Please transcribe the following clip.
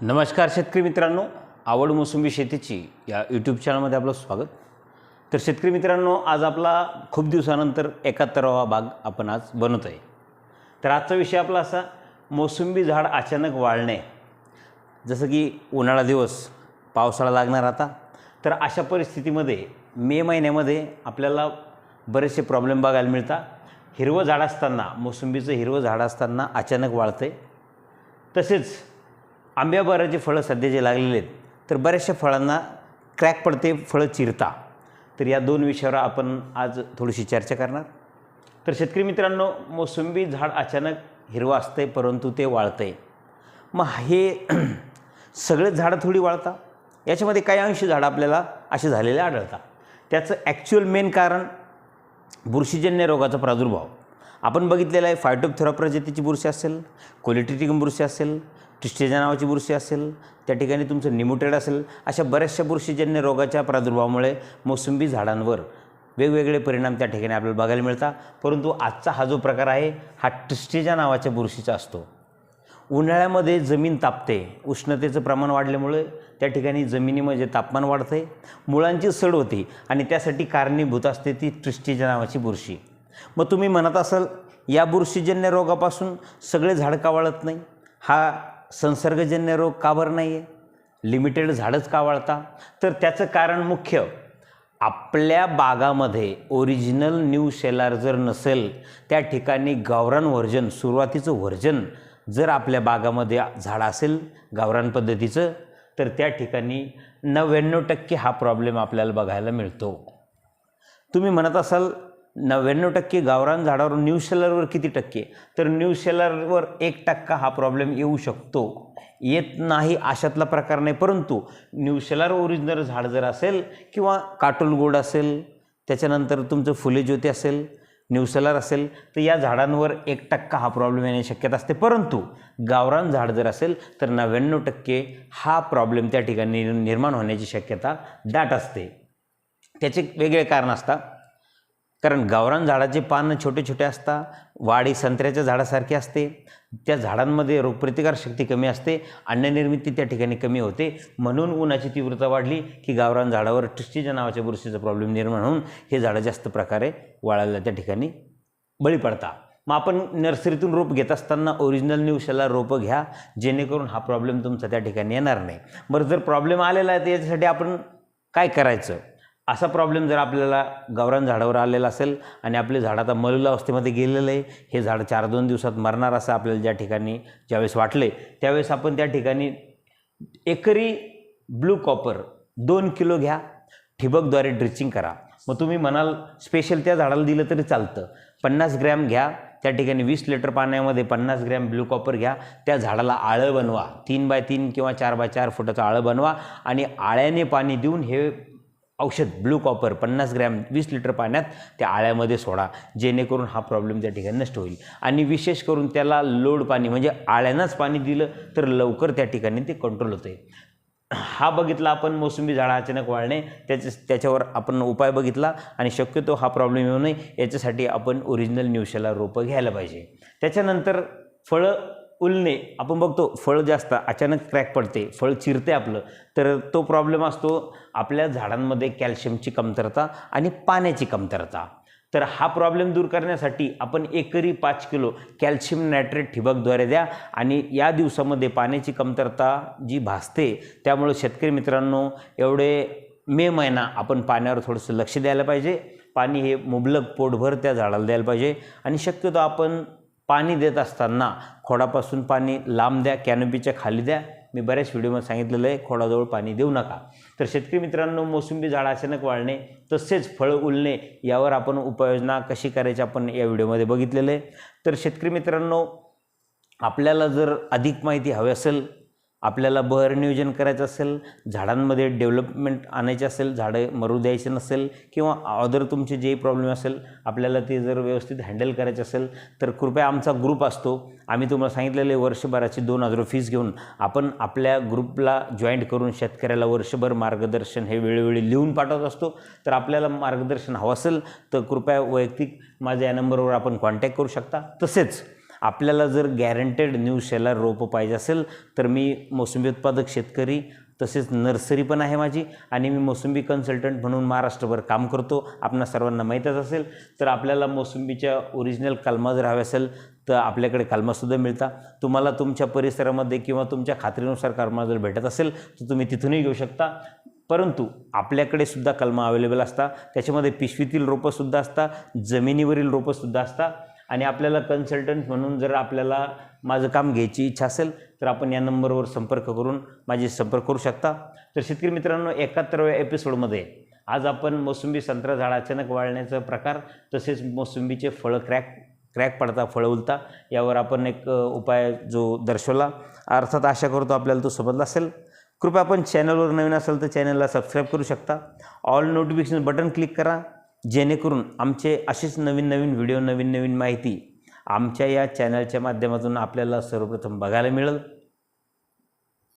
नमस्कार शेतकरी मित्रांनो आवड मोसंबी शेतीची या यूट्यूब चॅनलमध्ये आपलं स्वागत. तर शेतकरी मित्रांनो आज आपला खूप दिवसानंतर एकाहत्तरावा भाग आपण आज बनवत आहे. तर आजचा विषय आपला असा मोसंबी झाड अचानक वाळणे. जसं की उन्हाळा दिवस पावसाळा लागणार आता तर अशा परिस्थितीमध्ये मे महिन्यामध्ये आपल्याला बरेचसे प्रॉब्लेम बघायला मिळतात. हिरवं झाड असताना मोसंबीचं हिरवं झाड असताना अचानक वाळते तसेच आंब्याबाराचे फळं सध्या जे लागलेले आहेत तर बऱ्याचशा फळांना क्रॅक पडते फळं चिरता. तर या दोन विषयावर आपण आज थोडीशी चर्चा करणार. तर शेतकरी मित्रांनो मोसंबी झाड अचानक हिरवं असतंय परंतु ते वाळतं आहे मग हे सगळेच झाडं थोडी वाळता? याच्यामध्ये काही अंश झाडं आपल्याला असे झालेले आढळतात. त्याचं ॲक्च्युअल मेन कारण बुरशीजन्य रोगाचा प्रादुर्भाव. आपण बघितलेला आहे फायटोपथेरा प्रजातीची बुरशी असेल कोलिटिटिकम बुरशी असेल टिस्टेजा नावाची बुरशी असेल त्या ठिकाणी तुमचं निमोटेड असेल अशा बऱ्याचशा बुरशीजन्य रोगाच्या प्रादुर्भावामुळे मोसंबी झाडांवर वेगवेगळे परिणाम त्या ठिकाणी आपल्याला बघायला मिळतात. परंतु आजचा हा जो प्रकार आहे हा टिस्टेजा नावाच्या बुरशीचा असतो. उन्हाळ्यामध्ये जमीन तापते उष्णतेचं प्रमाण वाढल्यामुळे त्या ठिकाणी जमिनीमध्ये तापमान वाढते मुळांची सड होते आणि त्यासाठी कारणीभूत असते ती ट्रिस्टेजा नावाची बुरशी. मग तुम्ही म्हणत असाल या बुरशीजन्य रोगापासून सगळे झाड कावाळत नाही? हा संसर्गजन्य रोग का बरं नाही आहे लिमिटेड झाडच का वाळता तर त्याचं कारण मुख्य आपल्या बागामध्ये ओरिजिनल न्यू शेलार जर नसेल त्या ठिकाणी गावरान व्हर्जन सुरुवातीचं व्हर्जन जर आपल्या बागामध्ये झाड असेल गावरान पद्धतीचं तर त्या ठिकाणी नव्याण्णव टक्के हा प्रॉब्लेम आपल्याला बघायला मिळतो. तुम्ही म्हणत असाल नव्याण्णव टक्के गावरान झाडावर न्यू सेलरवर किती टक्के? तर न्यू सेलरवर एक टक्का हा प्रॉब्लेम येऊ शकतो. येत नाही अशातला प्रकार नाही. परंतु न्यू सेलर ओरिजिनल झाड जर असेल किंवा काटोल गोड असेल त्याच्यानंतर तुमचं फुले ज्योती असेल न्यूसेलर असेल तर या झाडांवर एक टक्का हा प्रॉब्लेम येण्याची शक्यता असते. परंतु गावरान झाड जर असेल तर नव्याण्णव टक्के हा प्रॉब्लेम त्या ठिकाणी निर्माण होण्याची शक्यता दाट असते. त्याचे वेगळे कारण असतात. कारण गावरान झाडाचे पानं छोटे छोटे असतात वाढी संत्र्याच्या झाडासारखी असते त्या झाडांमध्ये रोगप्रतिकार शक्ती कमी असते अन्ननिर्मिती त्या ठिकाणी कमी होते. म्हणून उन्हाची तीव्रता वाढली की गावरान झाडावर टिस्टीच्या नावाच्या बुरशीचा प्रॉब्लेम निर्माण होऊन हे झाडं जास्त प्रकारे वाळायला त्या ठिकाणी बळी पडतात मग आपण नर्सरीतून रोप घेत असताना ओरिजिनल न्यूशला रोपं घ्या जेणेकरून हा प्रॉब्लेम तुमचा त्या ठिकाणी येणार नाही. बरं जर प्रॉब्लेम आलेला आहे तर याच्यासाठी आपण काय करायचं? असा प्रॉब्लेम जर आपल्याला गावरान झाडावर आलेला असेल आणि आपले झाड आता मलुला अवस्थेमध्ये गेलेलं आहे हे झाड चार दोन दिवसात मरणार असं आपल्याला ज्या ठिकाणी ज्यावेळेस वाटले त्यावेळेस आपण त्या ठिकाणी एकरी ब्लू कॉपर दोन किलो घ्या ठिबकद्वारे ड्रिचिंग करा. मग तुम्ही म्हणाल स्पेशल त्या झाडाला दिलं तरी चालतं. पन्नास ग्रॅम घ्या त्या ठिकाणी वीस लिटर पाण्यामध्ये पन्नास ग्रॅम ब्लू कॉपर घ्या त्या झाडाला आळं बनवा. तीन बाय तीन किंवा चार बाय चार फुटाचं आळं बनवा आणि आळ्याने पाणी देऊन हे औषध ब्लू कॉपर पन्नास ग्रॅम वीस लिटर पाण्यात त्या आळ्यामध्ये सोडा. जेणेकरून हा प्रॉब्लेम त्या ठिकाणी नष्ट होईल. आणि विशेष करून त्याला लोड पाणी म्हणजे आळ्यानंच पाणी दिलं तर लवकर त्या ठिकाणी ते कंट्रोल होते हा बघितला आपण मोसंबी झाडा अचानक वाळणे त्याच्या त्याच्यावर आपण उपाय बघितला आणि शक्यतो हा प्रॉब्लेम येऊ नये. याच्यासाठी आपण ओरिजिनल न्यूशला रोपं घ्यायला पाहिजे. त्याच्यानंतर फळं उलणे. आपण बघतो फळ जास्त अचानक क्रॅक पडते फळ चिरते आपलं तर तो प्रॉब्लेम असतो आपल्या झाडांमध्ये कॅल्शियमची कमतरता आणि पाण्याची कमतरता. तर हा प्रॉब्लेम दूर करण्यासाठी आपण एकरी पाच किलो कॅल्शियम नायट्रेट ठिबकद्वारे द्या आणि या दिवसामध्ये पाण्याची कमतरता जी भासते त्यामुळे शेतकरी मित्रांनो एवढे मे महिना आपण पाण्यावर थोडंसं लक्ष द्यायला पाहिजे. पाणी हे मुबलक पोटभर त्या झाडाला द्यायला पाहिजे आणि शक्यतो आपण पाणी देत असताना खोडापासून पाणी लांब द्या कॅनोपीच्या खाली द्या. मी बऱ्याच व्हिडिओमध्ये सांगितलेलं आहे खोडाजवळ पाणी देऊ नका. तर शेतकरी मित्रांनो मोसंबी झाड अचानक वाढणे तसेच फळं उलणे यावर आपण उपाययोजना कशी करायची आपण या व्हिडिओमध्ये बघितलेलं आहे. तर शेतकरी मित्रांनो आपल्याला जर अधिक माहिती हवी असेल आपल्याला बहर नियोजन करायचं असेल झाडांमध्ये डेव्हलपमेंट आणायचे असेल झाडं मरू द्यायचे नसेल किंवा अदर तुमचे जे प्रॉब्लेम असेल आपल्याला ते जर व्यवस्थित हँडल करायचे असेल तर कृपया आमचा ग्रुप असतो. आम्ही तुम्हाला सांगितलेले वर्षभराची दोन हजार फीस घेऊन आपण आपल्या ग्रुपला जॉईंट करून शेतकऱ्याला वर्षभर मार्गदर्शन हे वेळोवेळी लिहून पाठवत असतो. तर आपल्याला मार्गदर्शन हवं असेल तर कृपया वैयक्तिक माझ्या या नंबरवर आपण कॉन्टॅक्ट करू शकता. तसेच आपल्याला जर गॅरंटेड न्यू शेलर रोपं पाहिजे असेल तर मी मोसंबी उत्पादक शेतकरी तसेच नर्सरी पण आहे माझी आणि मी मोसंबी कन्सल्टंट म्हणून महाराष्ट्रभर काम करतो. आपणा सर्वांना माहीतच असेल. तर आपल्याला मोसंबीच्या ओरिजिनल कलमा जर हव्या असेल तर आपल्याकडे कलमासुद्धा मिळतात तुम्हाला तुमच्या परिसरामध्ये किंवा तुमच्या खात्रीनुसार कलमा जर भेटत असेल तर तुम्ही तिथूनही घेऊ शकता. परंतु आपल्याकडे सुद्धा कलमा अवेलेबल असतात त्याच्यामध्ये पिशवीतील रोपंसुद्धा असतात जमिनीवरील रोपंसुद्धा असतात आणि आपल्याला कन्सल्टंट म्हणून जर आपल्याला माझं काम घ्यायची इच्छा असेल तर आपण या नंबरवर संपर्क करून माझी संपर्क करू शकता. तर शेतकरी मित्रांनो एकाहत्तराव्या एपिसोडमध्ये आज आपण मोसंबी संत्रा झाड अचानक वाळण्याचा प्रकार तसेच मोसंबीचे फळं क्रॅक क्रॅक पडता फळं उलता यावर आपण एक उपाय जो दर्शवला. अर्थात आशा करतो आपल्याला तो समजला असेल. कृपया आपण चॅनलवर नवीन असेल तर चॅनलला सबस्क्राईब करू शकता. ऑल नोटिफिकेशन बटन क्लिक करा. जेणेकरून आमचे असेच नवीन नवीन व्हिडिओ नवीन नवीन माहिती आमच्या या चॅनलच्या माध्यमातून आपल्याला सर्वप्रथम बघायला मिळेल.